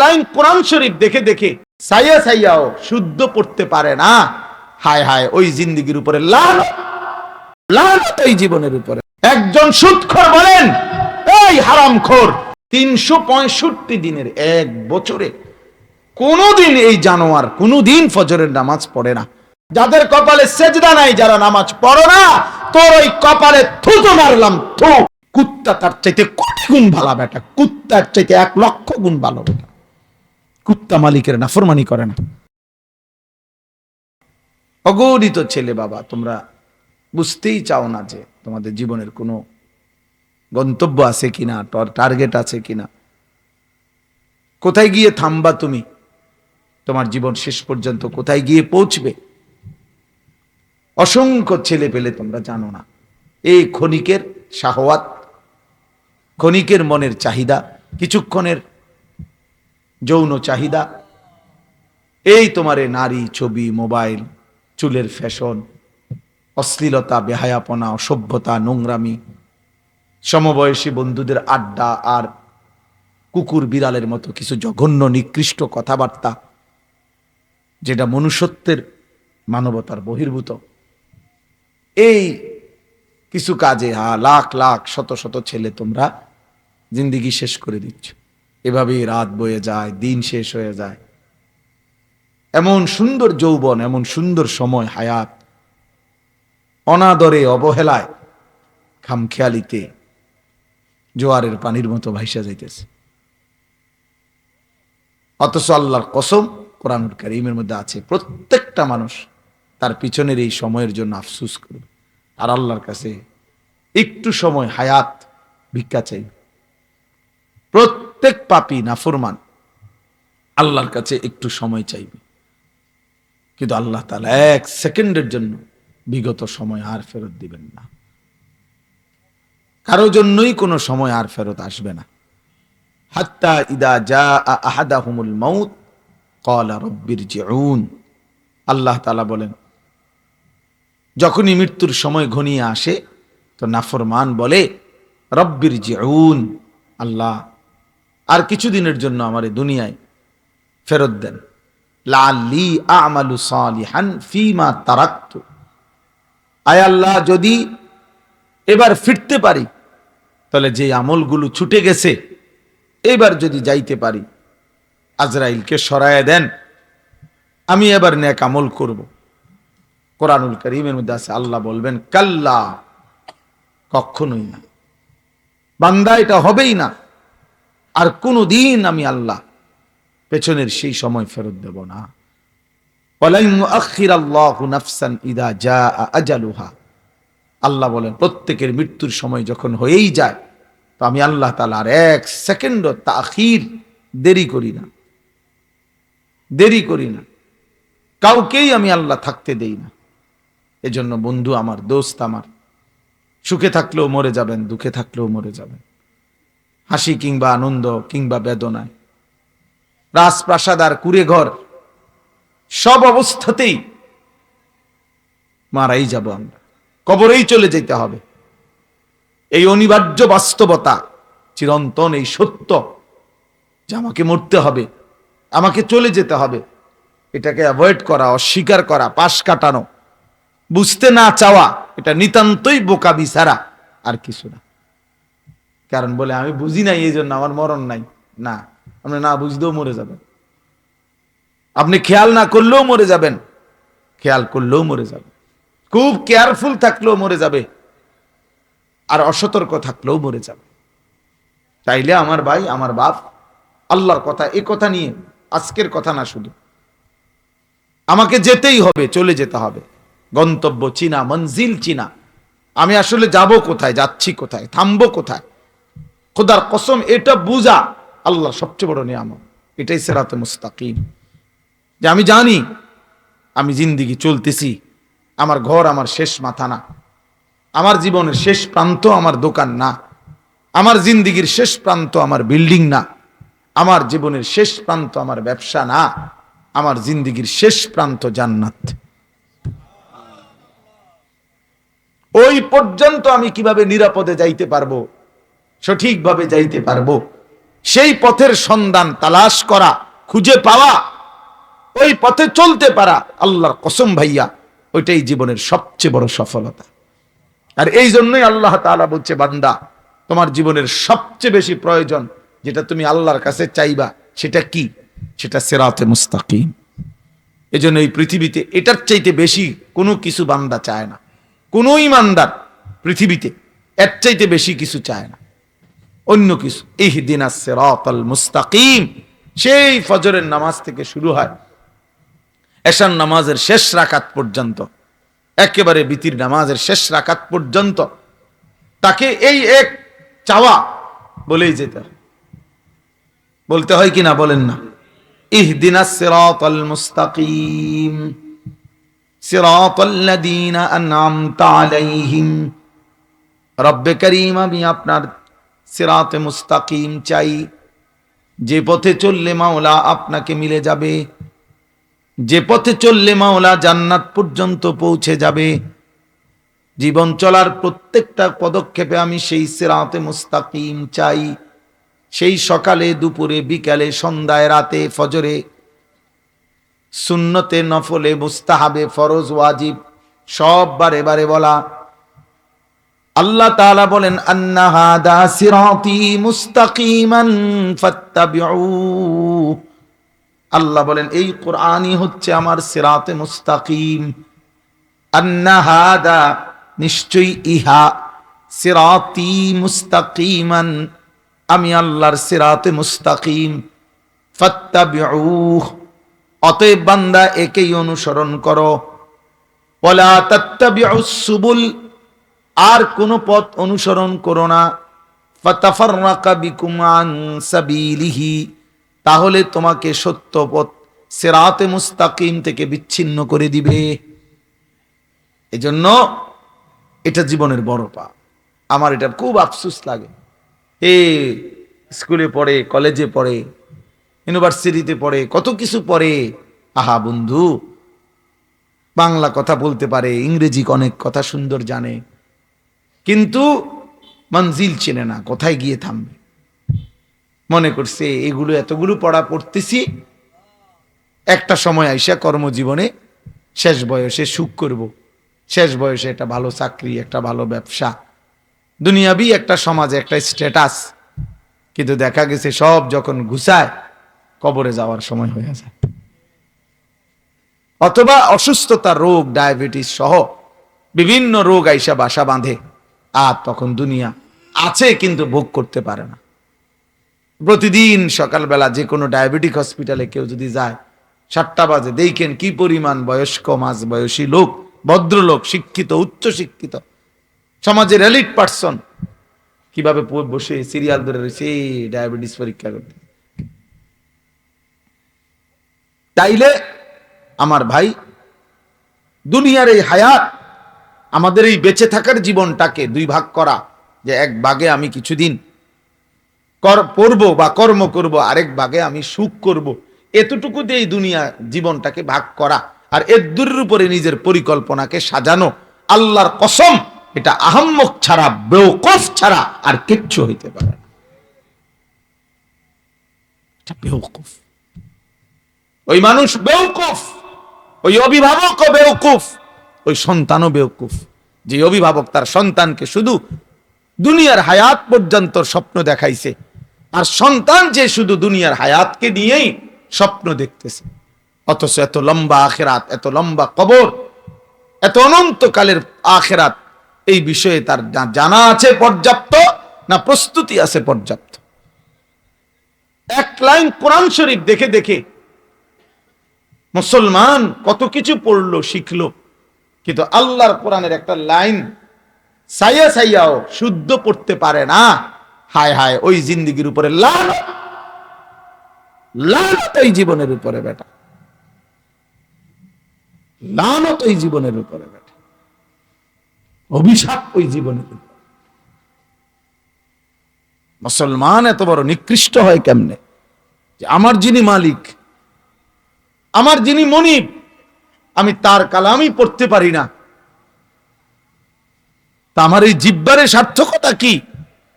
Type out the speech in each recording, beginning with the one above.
Line কোরআন শরীফ দেখে দেখে সাইয়া সাইয়াও শুদ্ধ পড়তে পারে না। হায় হায়, ওই জিন্দিগির উপরে লাল লাল এই জীবনের উপরে। একজন সুৎখর বলেন, এই হারামখোর তিনশো পঁয়ষট্টি দিনের এক বছরে কোনোদিন এই জানোয়ার কোনোদিন ফজরের নামাজ পড়ে না। যাদের কপালে সেজদা নাই, যারা নামাজ পড়ো না, তোর ওই কপালে থুতু মারলাম, থু। কুত্তা তার চাইতে কোটি গুণ ভালো বেটা, কুত্তার চাইতে এক লক্ষ গুণ ভালো বেটা। কুত্তা মালিকের নাফরমানি করে না। অগণিত ছেলে বাবা, তোমরা বুঝতেই চাও না যে তোমাদের জীবনের কোনো গন্তব্য আছে কিনা টার্গেট আছে কিনা। কোথায় গিয়ে থামবা তুমি? তোমার জীবন শেষ পর্যন্ত কোথায় গিয়ে পৌঁছবে? অসংখ্য ছেলে পেলে তোমরা জানো না। এই ক্ষণিকের শাহওয়াত, ক্ষণিকের মনের চাহিদা, কিছুক্ষণের যৌন চাহিদা। এই তোমারে নারী, ছবি, মোবাইল, চুলের ফ্যাশন, অশ্লীলতা, বেহায়াপনা, অসভ্যতা, নোংরামি, সমবয়সী বন্ধুদের আড্ডা আর কুকুর বিড়ালের মতো কিছু জঘন্য, নিকৃষ্ট কথাবার্তা, যেটা মনুষ্যত্বের মানবতার বহির্ভূত। এই কিছু কাজে হা লাখ লাখ, শত শত ছেলে তোমরা জিন্দিগি শেষ করে দিচ্ছ। এভাবেই রাত বয়ে যায়, দিন শেষ হয়ে যায়। এমন সুন্দর যৌবন, এমন সুন্দর সময়, হায়াত। অনাদরে, অবহেলায়, খামখেয়ালিতে, জোয়ারের পানির মতো ভাইসা যাইতেছে। অথচ আল্লাহর কসম কোরআনুল করিমের মধ্যে আছে, প্রত্যেকটা মানুষ তার পিছনের এই সময়ের জন্য আফসুস করবে। আর আল্লাহর কাছে একটু সময়, হায়াত, ভিক্ষা চাই প্রত্যেক পাপি নাফরমান আল্লাহর কাছে একটু সময় চাইবে। কিন্তু আল্লাহ তালা এক সেকেন্ডের জন্য বিগত সময় আর ফেরত দিবেন না। কারও জন্যই কোনো সময় আর ফেরত আসবে না। হাত্তা ইদা যা আহাদাহুমুল মাউত কলা রব্বির জিউন আল্লাহ তালা বলেন, যখনই মৃত্যুর সময় ঘনিয়ে আসে, তো নাফরমান বলে রব্বির জিউন আল্লাহ আর কিছুদিনের জন্য আমার এই দুনিয়ায় ফেরত দেন। লাল্লি আমালু সালিহান ফিমা তারাক্তু। আয় আল্লাহ, যদি এবার ফিরতে পারি, তাহলে যে আমলগুলো ছুটে গেছে এবার যদি যাইতে পারি, আজরাইলকে সরায় দেন, আমি এবার ন্যাক আমল করব। কোরআনুল করিমের মধ্যে আছে, আল্লাহ বলবেন, কাল্লা, কখনোই না। বান্দা, এটা হবেই না। আর কোনো দিন আমি আল্লাহ পেছনের সেই সময় ফেরত দেব না। আল্লাহ বলেন, প্রত্যেকের মৃত্যুর সময় যখন হয়েই যায়, তো আমি আল্লাহ তালা আর এক সেকেন্ড তাখির দেরি করি না। দেরি করি না। কাউকেই আমি আল্লাহ থাকতে দেই না। এজন্য বন্ধু আমার, দোস্ত আমার, সুখে থাকলেও মরে যাবেন, দুঃখে থাকলেও মরে যাবেন। হাসি কিংবা আনন্দ কিংবা বেদনায়। রাজপ্রাসাদ আর কুড়ে ঘর সব অবস্থাতেই মারাই যাব আমরা। কবরেই চলে যেতে হবে। এই অনিবার্য বাস্তবতা চিরন্তন, এই সত্য যে আমাকে মরতে হবে, আমাকে চলে যেতে হবে, এটাকে অ্যাভয়েড করা, অস্বীকার করা, পাশ কাটানো, বুঝতে না চাওয়া, এটা নিতান্তই বোকা বিছারা আর কিছু না। কারণ বলে, আমি বুঝি নাই এই জন্য আমার মরণ নাই। না, আপনি না বুঝতেও মরে যাবেন। আপনি খেয়াল না করলেও মরে যাবেন। খেয়াল করলেও মরে যাবেন। খুব কেয়ারফুল থাকলেও মরে যাবে। আর অসতর্ক থাকলেও মরে যাবে। তাইলে আমার ভাই, আমার বাপ, আল্লাহর কথা, এ কথা নিয়ে, আজকের কথা না শুধু আমাকে যেতেই হবে, চলে যেতে হবে। গন্তব্য চিনা, মঞ্জিল চিনা। আমি আসলে যাব কোথায়, যাচ্ছি কোথায়, থামবো কোথায়? খোদার কসম, এটা বুঝা আল্লাহ সবচেয়ে বড় নিয়ামত। এটাই সেরাতে মুস্তাকিম। যে আমি জানি, আমি জিন্দিগি চলতেছি, আমার ঘর আমার শেষ মাথা না। আমার জীবনের শেষ প্রান্ত আমার দোকান না। আমার জিন্দিগির শেষ প্রান্ত আমার বিল্ডিং না। আমার জীবনের শেষ প্রান্ত আমার ব্যবসা না। আমার জিন্দিগির শেষ প্রান্ত জান্নাত। ওই পর্যন্ত আমি কীভাবে নিরাপদে যাইতে পারব? সঠিকভাবে যাইতে পারব। সেই পথের সন্ধান, তালাশ করা, খুঁজে পাওয়া, ওই পথে চলতে পারা আল্লাহর কসম ভাইয়া, ওইটাই জীবনের সবচেয়ে বড় সফলতা। আর এই জন্যই আল্লাহ তাআলা বলছে, বান্দা, তোমার জীবনের সবচেয়ে বেশি প্রয়োজন যেটা তুমি আল্লাহর কাছে চাইবা, সেটা কি? সেটা সেরাতে মুস্তাকিম। এই জন্য এই পৃথিবীতে এটার চাইতে বেশি কোনো কিছু বান্দা চায় না। কোনো ইমানদার পৃথিবীতে এর চাইতে বেশি কিছু চায় না। অন্য কিছু। ইহদিন সিরাতাল মুস্তাকিম। সেই ফজরের নামাজ থেকে শুরু হয়। এশান নামাজের শেষ রাকাত পর্যন্ত। একেবারে বিতির নামাজের শেষ রাকাত পর্যন্ত। তাকে এই এক চাওয়া বলেই যেতে বলতে হয় কি না বলেন না। ইহদিনা সিরাতাল মুস্তাকিম। রব্বে করিম, আমি আপনার সিরাতে মুস্তাকিম চাই। যে পথে চললে মাওলা আপনাকে মিলে যাবে, যে পথে চললে মাওলা জান্নাত পর্যন্ত পৌঁছে যাবে। জীবন চলার প্রত্যেকটা পদক্ষেপে আমি সেই সিরাতে মুস্তাকিম চাই। সেই সকালে, দুপুরে, বিকালে, সন্ধ্যায়, রাতে, ফজরে। সুন্নতে নফলে, মুস্তাহাবে, ফরজ, ওয়াজিব, সব বারে বারে বলা। আল্লাহ তাআলা বলেন, আন্না হাদা সিরাতি মুস্তাকিমান ফাত্তাবিউ। আল্লাহ বলেন, এই কোরআনই হচ্ছে আমার সিরাতে মুস্তাকিম। আন্না নিশ্চয়ই ইহা সিরাতি মুস্তাকিমান। আমি আল্লাহর সিরাতে মুস্তাকিম। ফাত্তাবিউ। অতএব বান্দা একেই অনুসরণ করো। ওয়ালা তাত্তাবিউস সুবুল। আর কোন পথ অনুসরণ করো না। তাহলে তোমাকে সত্য পথ সিরাতে মুস্তাকিম থেকে বিচ্ছিন্ন করে দিবে। এজন্য এটা জীবনের বড় পা আমার এটা খুব আফসুস লাগে। এ, স্কুলে পড়ে, কলেজে পড়ে, ইউনিভার্সিটিতে পড়ে, কত কিছু পড়ে। আহা বন্ধু, বাংলা কথা বলতে পারে, ইংরেজি অনেক কথা সুন্দর জানে। কিন্তু মঞ্জিল চেনে না, কোথায় গিয়ে থামবে? মনে করছে, এগুলো এতগুলো পড়া পড়তেছি, একটা সময় আইসা কর্মজীবনে শেষ বয়সে সুখ করব। শেষ বয়সে একটা ভালো চাকরি, একটা ভালো ব্যবসা। দুনিয়াবি একটা সমাজে একটা স্ট্যাটাস, কিন্তু দেখা গেছে সব যখন ঘুষায়, কবরে যাওয়ার সময় হয়ে যায়। অথবা অসুস্থতা, রোগ, ডায়াবেটিস সহ বিভিন্ন রোগ আইসা বাসা বাঁধে। আর তখন দুনিয়া আছে কিন্তু ভোগ করতে পারে না। প্রতিদিন সকালবেলা যে কোনো ডায়াবেটিক হসপিটালে কেউ যদি যায়, সাতটা বাজে, দেখেন কি পরিমাণ বয়স্ক মাঝ বয়সী লোক, ভদ্রলোক, শিক্ষিত, উচ্চ শিক্ষিত, সমাজের এলিট পার্সন, কীভাবে বসে সিরিয়াল ধরে রয়েছে ডায়াবেটিস পরীক্ষা করতে। তাইলে আমার ভাই, দুনিয়ার এই হায়াত আমাদের এই বেঁচে থাকার জীবনটাকে দুই ভাগ করা, যে এক ভাগে আমি কিছুদিন কর, পড়ব বা কর্ম করব, আরেক ভাগে আমি সুখ করব। এতটুকু দিয়ে দুনিয়া জীবনটাকে ভাগ করা। আর এর দূরের উপরে নিজের পরিকল্পনাকে সাজানো। আল্লাহর কসম, এটা আহম্মক ছাড়া, বেওকফ ছাড়া আর কিচ্ছু হইতে পারে বেওকুফ। ওই মানুষ বেউকুফ ওই অভিভাবকও বেউকুফ ওই সন্তানও বেউকুফ যে অভিভাবক তার সন্তানকে শুধু দুনিয়ার হায়াত পর্যন্ত স্বপ্ন দেখাইছে, আর সন্তান যে শুধু দুনিয়ার হায়াতকে নিয়েই স্বপ্ন দেখতেছে। অথচ এত লম্বা আখেরাত, এত লম্বা কবর, এত অনন্তকালের আখেরাত, এই বিষয়ে তার জানা আছে পর্যাপ্ত না প্রস্তুতি আছে পর্যাপ্ত। এক লাইন কোরআন শরীফ দেখে দেখে মুসলমান কত কিছু পড়ল, শিখলো। কিন্তু আল্লাহর কোরআনের একটা লাইন সাইয়া সাইয়াও শুদ্ধ পড়তে পারে না। হায় হায়, ওই জিন্দিগির উপরে লাল ওই জীবনের উপরে বেটা ওই জীবনের উপরে বেটা অভিশাপ ওই জীবনের উপরে। মুসলমান এত বড় নিকৃষ্ট হয় কেমনে? যে আমার যিনি মালিক, আমার যিনি মনিব আমি তার কালামই পড়তে পারি না। আমার এই জিব্বারের সার্থকতা কি?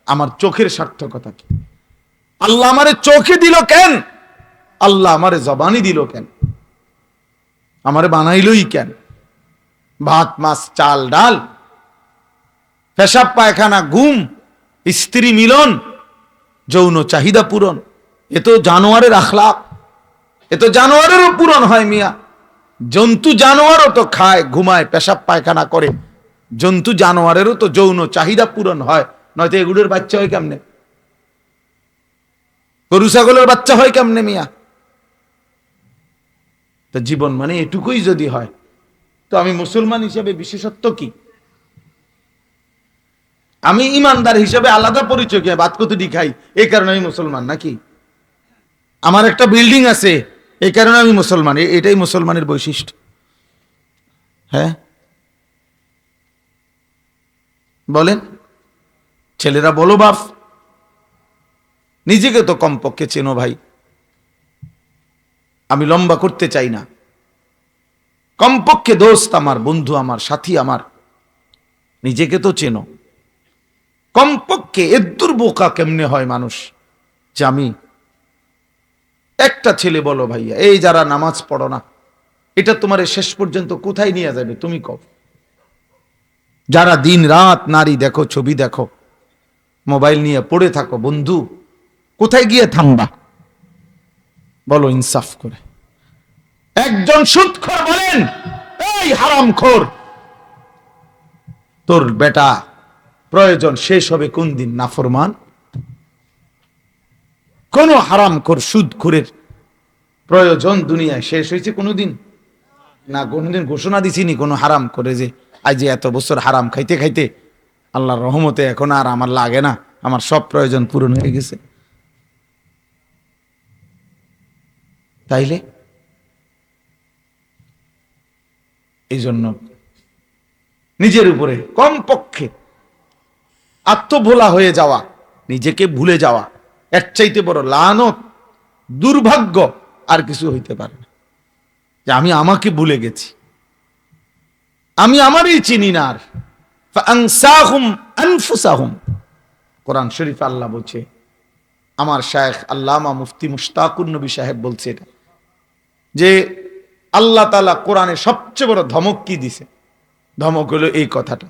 আমার চোখের সার্থকতা কি? আল্লাহ আমারে চোখে দিল কেন? আল্লাহ আমারে জবানি দিল কেন? আমারে বানাইলই কেন? ভাত, মাছ, চাল, ডাল, পেশাব, পায়খানা, ঘুম, স্ত্রী মিলন, যৌন চাহিদা পূরণ। এ তো জানোয়ারের আখলাপ এ তো জানোয়ারেরও পূরণ হয় মিয়া। জন্তু জানোয়ারও তো খায়, ঘুমায়, পেশাব পায়খানা করে। জন্তু জানোয়ারেরও তো যৌন চাহিদা পূরণ হয়। নয়তো এগুলোর বাচ্চা হয় কেমনে? গরু, ছাগলের বাচ্চা হয় কেমনে মিয়া? তো জীবন মানে এটুকুই যদি হয়, তো আমি মুসলমান হিসেবে বিশেষত্ব কি? আমি ইমানদার হিসেবে আলাদা পরিচয় কি বাদ কতটি খাই এই কারণে আমি মুসলমান নাকি? আমার একটা বিল্ডিং আছে এই কারণে আমি মুসলমান এটাই মুসলমানের বৈশিষ্ট্য। হ্যাঁ? বলেন, ছেলেরা বলো বাপ, নিজেকে তো কমপক্ষে চেনো ভাই। আমি লম্বা করতে চাই না। কমপক্ষে দোস্ত আমার, বন্ধু আমার, সাথী আমার, নিজেকে তো চেনো। কমপক্ষে এদ্দুর বোকা কেমনে হয় মানুষ, যে আমি একটা ছেলে বলো ভাইয়া, এই যারা নামাজ পড়ো না, এটা তোমার শেষ পর্যন্ত কোথায় নিয়ে যাবে, তুমি কব যারা দিন রাত নারী দেখো, ছবি দেখো, মোবাইল নিয়ে পড়ে থাকো, বন্ধু, কোথায় গিয়ে থামবা? বলো ইনসাফ করে। একজন সুৎখর বলেন, এই হারামখোর তোর বেটা, প্রয়োজন শেষ হবে কোন দিন, নাফরমান? কোন হারামখোর সুদখোরের প্রয়োজন দুনিয়ায় শেষ হয়েছে কোনোদিন? না, কোনোদিন ঘোষণা দিছিনি কোনো হারাম করে যে, আজ যে এত বছর হারাম খাইতে খাইতে আল্লাহর রহমতে এখন আর আমার লাগে না, আমার সব প্রয়োজন পূরণ হয়ে গেছে। তাইলে? এই জন্য নিজের উপরে, কমপক্ষে আত্মভোলা হয়ে যাওয়া, নিজেকে ভুলে যাওয়া এক চাইতে বড় লানত, দুর্ভাগ্য আর কিছু হইতে পারে না। যে আমি আমাকে ভুলে গেছি। আমি আমারই চিনি না শরীফ আল্লাহ বলছে, আমার শায়েখ আল্লামা মুফতি মুশতাকুর নবী সাহেব বলছে এটা, যে আল্লাহ তালা কোরআনে সবচেয়ে বড় ধমক কি দিছে? ধমক হলো এই কথাটা।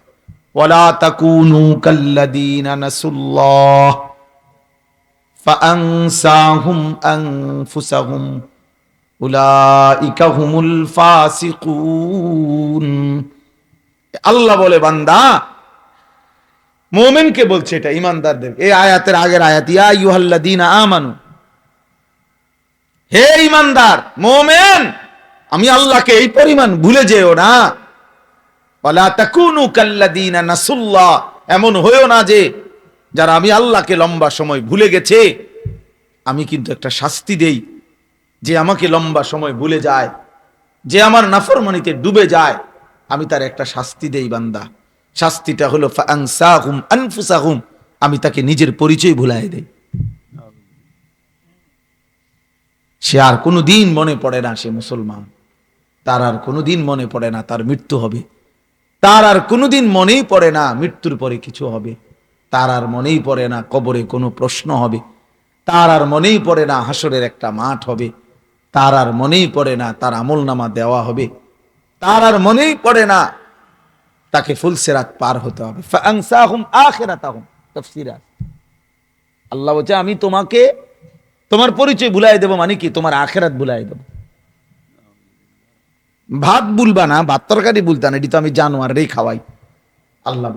ওয়ালা তাকুনু কাল্লাদিনা নাসুল্লাহ। فأنساهم أنفسهم أولئك هم الفاسقون আল্লাহ বলে বান্দা মোমেনকে বলছে এটা ইমানদারদের এই আয়াতের আগের আয়াত ইয়া ইউহাল্লাদিনা আমানু হে ইমানদার মোমেন আমি আল্লাহকে এই পরিমাণ ভুলে যেও না ওয়ালা তাকুনু কাল্লাদিনা নাসুল্লাহ এমন হয়েও না যে যারা আমি আল্লাহকে লম্বা সময় ভুলে গেছে, আমি কিন্তু একটা শাস্তি দেই। যে আমাকে লম্বা সময় ভুলে যায়, যে আমার নাফরমানিতে ডুবে যায়, আমি তার একটা শাস্তি দেই বান্দা। শাস্তিটা হলো আমি তাকে নিজের পরিচয় ভুলাই দেই। সে আর কোনো দিন মনে পড়ে না সে মুসলমান। তার আর কোনো দিন মনে পড়ে না তার মৃত্যু হবে। তার আর কোনোদিন মনেই পড়ে না মৃত্যুর পরে কিছু হবে। তার আর মনেই পড়ে না, কবরে কোনো প্রশ্ন হবে। তার আর মনেই পড়ে না, হাসরের একটা মাঠ হবে। তার আর মনেই পড়ে না, তার আমল নামা দেওয়া হবে। তার আর মনেই পড়ে না, তাকে ফুলসেরাত পার হতে হবে। আল্লাহ বলছে, আমি তোমাকে, তোমার পরিচয় ভুলাই দেব মানে কি? তোমার আখেরাত ভুলাই দেব। ভাত ভুলবা না, ভাত তরকারি ভুলতা না, এটি তো আমি জানোয়ার রেই খাওয়াই। আল্লাহ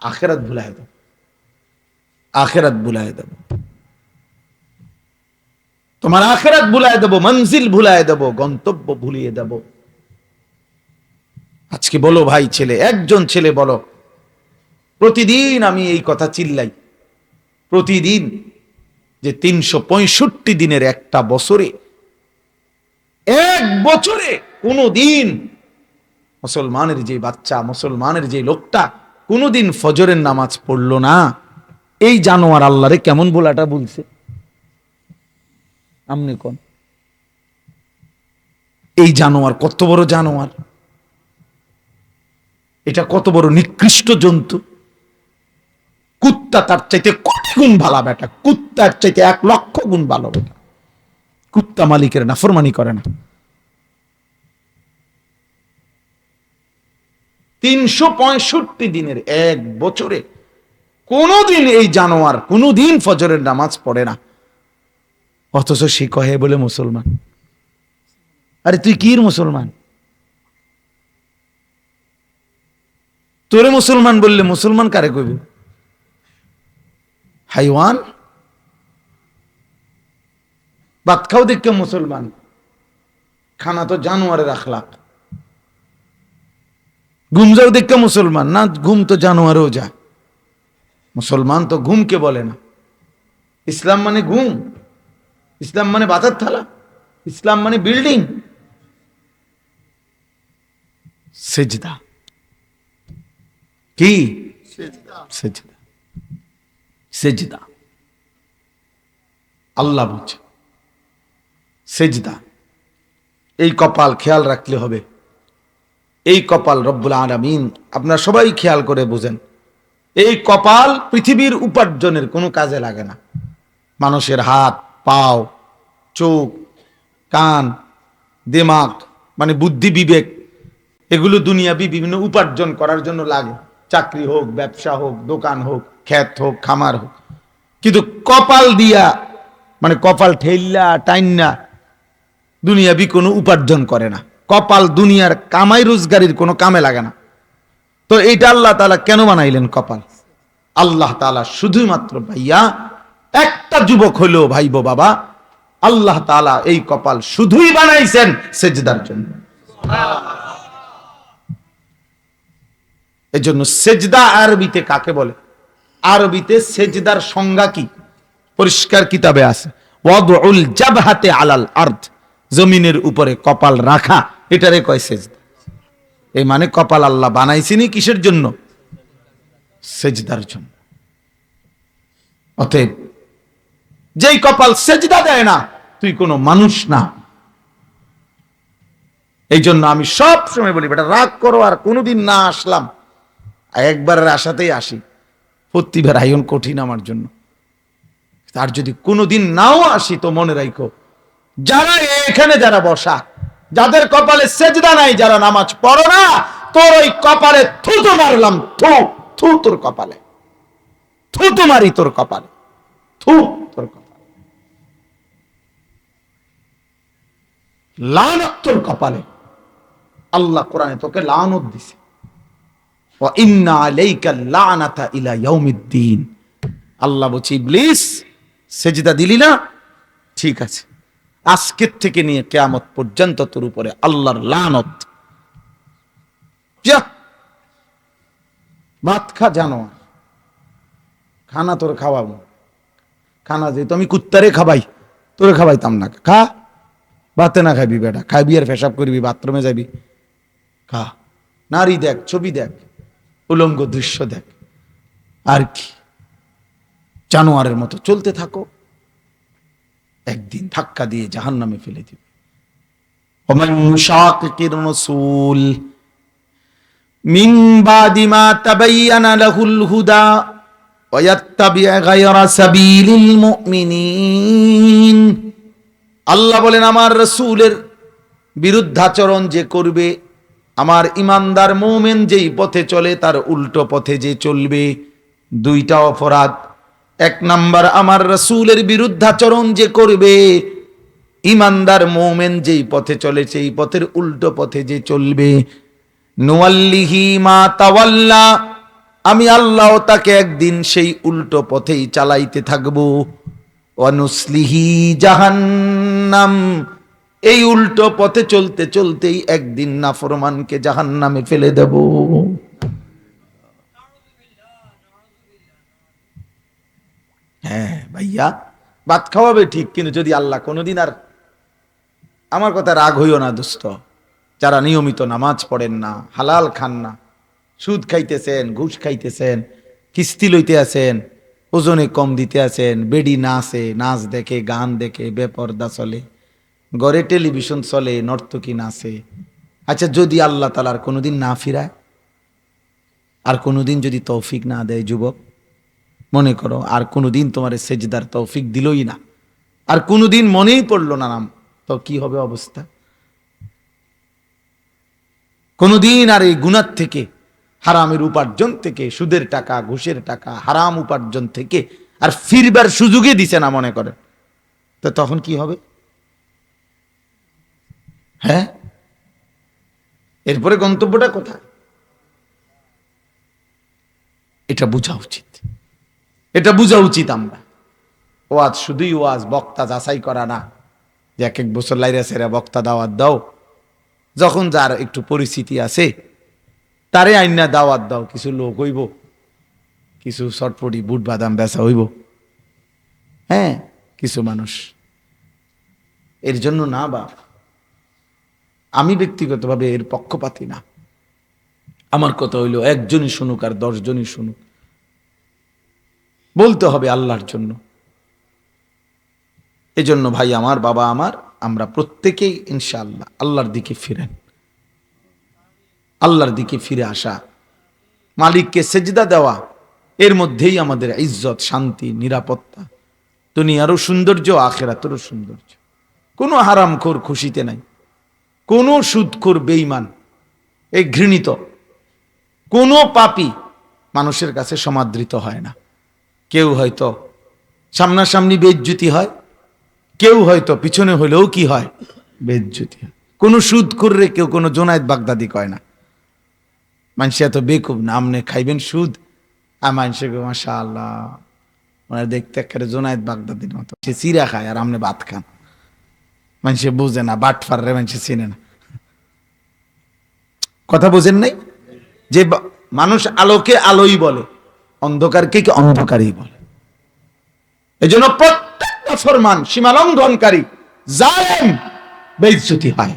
আখেরাত ভুলাই দেব। আখেরাত ভুলাই দেব। তোমার আখেরাত ভুলাই দেব, মঞ্জিল ভুলাই দেব, গন্তব্য ভুলিয়ে দেব। আজকে বলো ভাই ছেলে, একজন ছেলে বলো, প্রতিদিন আমি এই কথা চিল্লাই। প্রতিদিন যে তিনশো পঁয়ষট্টি দিনের একটা বছরে, এক বছরে কোনো দিন মুসলমানের যে বাচ্চা, মুসলমানের যে লোকটা, কোনোদিন ফজরের নামাজ পড়ল না। এই জানোয়ার আল্লাহরে কেমন বলাটা বলছে? আমনি কোন? এই জানোয়ার কত বড় জানোয়ার? এটা কত বড় নিকৃষ্ট জন্তু? কুত্তা তার চাইতে কোটি গুণ ভালো বেটা। কুত্তার চাইতে এক লক্ষ গুণ ভালো বেটা। কুত্তা মালিকের নাফরমানি করে না। তিনশো পঁয়ষট্টি দিনের এক বছরে কোনোদিন এই জানোয়ার, কোনোদিন ফজরের নামাজ পড়ে না। অথচ সে কহে বলে মুসলমান, আরে তুই কির মুসলমান? তোরে মুসলমান বললে মুসলমান কারে কইবে? হাইওয়ান? ভাত খাও দেখকে মুসলমান। খানা তো জানোয়ারের আখলাক। ঘুম যাও মুসলমান, না ঘুম তো জানোয়ারেও যায়। মুসলমান তো ঘুমকে বলে না। ইসলাম মানে ঘুম ইসলাম মানে বাতার থালা ইসলাম মানে বিল্ডিং। সেজদা। কি? সেজদা। সেজদা। আল্লাহ বলছে সেজদা। এই কপাল খেয়াল রাখলে হবে। এই কপাল রব্বুল আলামিন আপনারা সবাই খেয়াল করে বুঝেন। এই কপাল পৃথিবীর উপার্জনের কোনো কাজে লাগে না। মানুষের হাত, পাও, চোখ, কান, দিমাগ মানে বুদ্ধি বিবেক, এগুলো দুনিয়াবি বিভিন্ন উপার্জন করার জন্য লাগে। চাকরি হোক, ব্যবসা হোক, দোকান হোক, ক্ষেত হোক, খামার হোক। কিন্তু কপাল দিয়া মানে কপাল ঠেললা টাইন্না, দুনিয়াবি কোনো উপার্জন করে না। কপাল দুনিয়ার কামাই রোজগারির কোনো কামে লাগে না। তো এইটা আল্লাহ তালা কেন বানাইলেন কপাল? আল্লাহ তালা শুধুমাত্র ভাইয়া, একটা যুবক হলেও ভাইবো বাবা, আল্লাহ তালা এই কপাল শুধুই বানাইছেন সেজদার জন্য। এই জন্য সেজদা আরবিতে কাকে বলে? আরবিতে সেজদার সংজ্ঞা কি? পরিষ্কার কিতাবে আছে, ওয়াদউল জাবহাতে আলাল আর্থ জমিনের উপরে কপাল রাখা, এটারে কয় সেজদা। এই মানে কপাল আল্লাহ বানাইছিনি কিসের জন্য? সেজদার জন্য। অতএব, যেই কপাল সেজদা দেয় না, তুই কোনো মানুষ না। এই জন্য আমি সব সময় বলি, বেটা, রাগ করো আর কোনোদিন না আসলাম। একবারের আশাতেই আসি। প্রতিবার আয়ন কঠিন আমার জন্য। তার যদি কোনোদিন নাও আসি তো মনে রাখো যারা এখানে যারা বসা যাদের কপালে সেজদা নাই, যারা নামাজ পড়ো না, তোর ওই কপালে থুতু মারলাম। থু থু তোর কপালে। থুতু মারি তোর কপালে। থু তোর কপালে। লানত তোর কপালে। আল্লাহ কোরআনে তোকে লানত দিছে। ইন্না আলাইকা ইলা ইয়াউমিদ্দিন। আল্লাহ বলছে, ইবলিস, সেজদা দিলি না? ঠিক আছে। আজকের থেকে নিয়ে কেয়ামত পর্যন্ত তোর উপরে আল্লাহর লানত। ভাত খা জানোয়ার। খানা তোর খাওয়াবো। খানা যেহেতু আমি কুত্তারে খাবাই, তোরে খাবাইতাম না। খা। ভাতে না খাবি বেটা। খাবি আর ফেসাব করবি, বাথরুমে যাবি। খা। নারী দেখ, ছবি দেখ, উলঙ্গ দৃশ্য দেখ। আর কি? জানোয়ারের মতো চলতে থাকো। একদিন ধাক্কা দিয়ে জাহান নামে ফেলে দিবে। আল্লাহ বলেন, আমার রসুলের বিরুদ্ধাচরণ যে করবে, আমার ইমানদার মোমেন যেই পথে চলে, তার উল্টো পথে যে চলবে, দুইটা অপরাধ এক নাম্বার, আমার রসুলের বিরুদ্ধাচরণ যে করবে, ইমানদার মোমেন যেই পথে চলে, সেই পথের উল্টো পথে যে চলবে। নোয়াল্লিহি মা তাওয়াল্লা, আমি আল্লাহ তাকে একদিন সেই উল্টো পথেই চালাইতে থাকব। অনুসলিহি জাহান্নাম, এই উল্টো পথে চলতে চলতেই একদিন নাফরমানকে জাহান্নামে ফেলে দেব। হ্যাঁ ভাইয়া, ভাত খাওয়াবে ঠিক, কিন্তু যদি আল্লাহ কোনোদিন আর আমার কথা রাগ হইও না, দোস্ত। যারা নিয়মিত নামাজ পড়েন না, হালাল খান না, সুদ খাইতেছেন, ঘুষ খাইতেছেন, কিস্তি লইতে আছেন, ওজনে কম দিতে আছেন, বেডি নাচে, নাচ দেখে, গান দেখে, বেপর্দা চলে, ঘরে টেলিভিশন চলে, নর্তকী নাচে। আচ্ছা যদি আল্লাহ তালার কোনোদিন না ফিরায়, আর কোনোদিন যদি তৌফিক না দেয় যুবক মনে করো, আর কোনোদিন তোমার সেজদার তৌফিক দিলই না। আর কোনোদিন মনেই পড়ল না নাম। তো কি হবে অবস্থা? কোনোদিন আর এই গুণার থেকে, হারামের উপার্জন থেকে, সুদের টাকা, ঘুষের টাকা, হারাম উপার্জন থেকে আর ফিরবার সুযোগই দিছে না মনে করেন তো তখন কি হবে? হ্যাঁ? এরপরে গন্তব্যটা কোথায়? এটা বোঝা উচিত। এটা বোঝা উচিত আমরা। ওয়াজ শুধুই ওয়াজ, বক্তা যাচাই করা না। যে এক এক বছর লাইরা সেরা বক্তা দাওয়াত দাও। যখন যার একটু পরিস্থিতি আছে, তারে আইনা দাওয়াত দাও, কিছু লোক হইব, কিছু চটপটি বুট বাদাম বেচা হইব। হ্যাঁ কিছু মানুষ। এর জন্য না বা আমি ব্যক্তিগতভাবে এর পক্ষপাতি না। আমার কথা হইল, একজনই শুনুক আর দশজনই শুনুক। বলতে হবে আল্লাহর জন্য। এজন্য ভাই, আমার বাবা আমার, আমরা প্রত্যেকেই ইনশাআল্লাহ আল্লাহর দিকে ফিরেন। আল্লাহর দিকে ফিরে আসা। মালিককে সেজদা দেওয়া, এর মধ্যেই আমাদের ইজ্জত, শান্তি, নিরাপত্তা। দুনিয়ারও সৌন্দর্য, আখেরাতেরও সৌন্দর্য। কোনো হারামখোর খুশিতে নাই। কোনো সুদখোর বেইমান এই ঘৃণিত। কোনো পাপি মানুষের কাছে সমাদৃত হয় না। কেউ হয়তো সামনাসামনি বেজ্জুতি হয়, কেউ হয়তো পিছনে হলেও কি হয়, বেজ্জুতি হয়। কোনো সুদ করলে কেউ, কোনো জোনায়েত বাগদাদি কয় না। মানুষ এত বেকুব না, আমনে খাইবেন সুদ। আর মানুষের মাসা আল্লাহ মানে দেখতে একেবারে জোনায়েত বাগদাদির মতো। সে চিরা খায় আর আমনে ভাত খান। মানুষে বুঝে না বাট ফাররে মানুষে চিনে না। কথা বুঝেন নাই? যে মানুষ আলোকে আলোই বলে। অন্ধকারকে কি অন্ধকারই বলে? এই জন্য প্রত্যেকটা ফরমান সীমালঙ্ঘনকারী, জালেম, বেইজ্জতি হয়।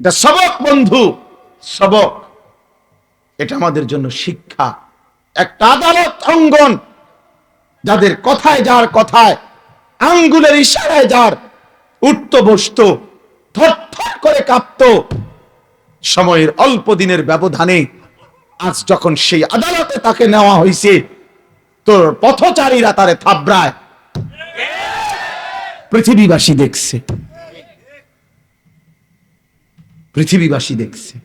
এটা সবক, বন্ধু, সবক। এটা আমাদের জন্য শিক্ষা, একটা আদালত অঙ্গন। যাদের কথায় যার কথায়, আঙ্গুলের ইশারায় যার উঠত, বসত, থরথর করে কাঁপত। সময়ের অল্প দিনের ব্যবধানে আজ যখন সেই আদালতে তাকে নেওয়া হয়েছে তোর পথচারীরা তারে থাবড়ায়। পৃথিবীবাসী দেখছে। পৃথিবীবাসী দেখছে।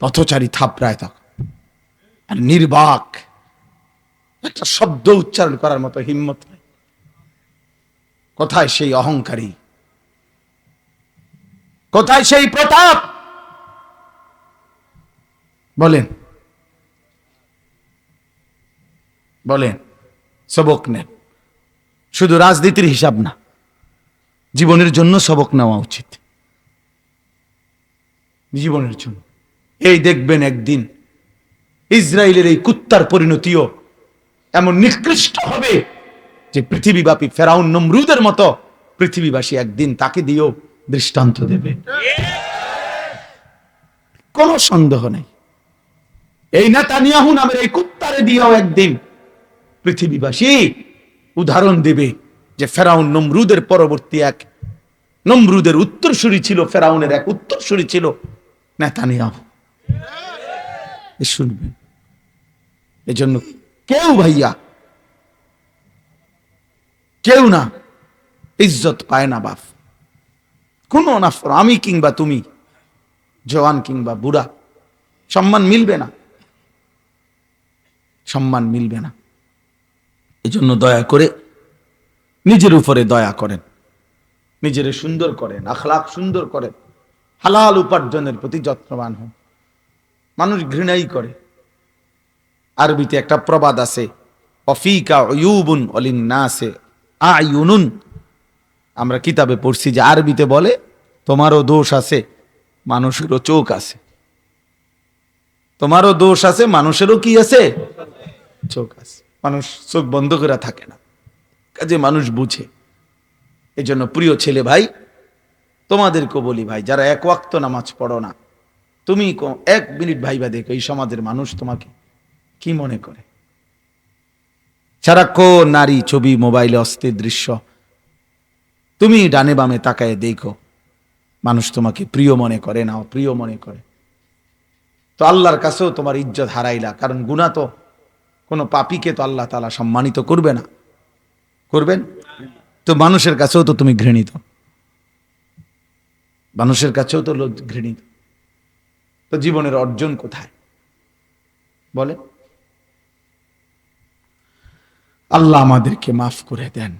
পথচারী থাপড়ায় তখন। আর নির্বাক, একটা শব্দ উচ্চারণ করার মতো হিম্মত নেই। কোথায় সেই অহংকারী? কোথায় সেই প্রতাপ? বলেন। বলেন, সবক নেন। শুধু রাজনীতির হিসাব না, জীবনের জন্য সবক নেওয়া উচিত। জীবনের জন্য। এই দেখবেন একদিন, ইসরায়েলের এই কুত্তার পরিণতিও এমন নিকৃষ্ট হবে যে পৃথিবীব্যাপী ফেরাউন নমরুদের মতো পৃথিবীবাসী একদিন তাকে দিয়েও দৃষ্টান্ত দেবে। কোনো সন্দেহ নেই। এই নেতানিয়াহু নামের এই কুত্তারে দিয়েও একদিন পৃথিবীবাসী উদাহরণ দেবে যে ফেরাউন নমরুদের পরবর্তী এক, নমরুদের উত্তরসূরি ছিল, ফেরাউনের এক উত্তরসূরি ছিল নেতানিয়াহু। শুনবেন। এজন্য কেউ ভাইয়া, কেউ না, ইজ্জত পায় না বাপ। কোনো না আমি কিংবা তুমি, জওয়ান কিংবা বুড়া, সম্মান মিলবে না। সম্মান মিলবে না। এজন্য দয়া করে নিজের উপরে দয়া করেন। নিজেরে সুন্দর করেন, আখলাখ সুন্দর করেন। হালাল উপার্জনের প্রতি যত্নবান হন। মানুষ ঘৃণাই করে। আরবিতে একটা প্রবাদ আছে, অফিকা ইউবুন নাসে আয়ুনুন। আমরা কিতাবে পড়ছি যে আরবিতে বলে তোমারও দোষ আছে, মানুষেরও চোখ আছে। তোমারও দোষ আছে, মানুষেরও কি আছে? চোখ আছে। মানুষ চোখ বন্ধ করে থাকে না। কাজে মানুষ বুঝে। এই জন্য প্রিয় ছেলে ভাই তোমাদেরকে বলি ভাই, যারা এক ওয়াক্ত নামাজ পড়ো না, তুমি এক মিনিট ভাইবা দেখো এই সমাজের মানুষ তোমাকে কি মনে করে? সারাক্ষণ নারী ছবি, মোবাইলে অস্থির দৃশ্য। তুমি ডানে বামে তাকায় দেখো। মানুষ তোমাকে প্রিয় মনে করে না, অপ্রিয় মনে করে। তো আল্লাহর কাছেও তোমার ইজ্জত হারাইলা, কারণ গুণা তো কোনো পাপিকে তো আল্লাহ তালা সম্মানিত করবে না। করবেন? তো মানুষের কাছেও তো তুমি ঘৃণিত। মানুষের কাছেও তো ঘৃণিত। তো জীবনের অর্জন কোথায়? বলে আল্লাহ আমাদেরকে মাফ করে দেন।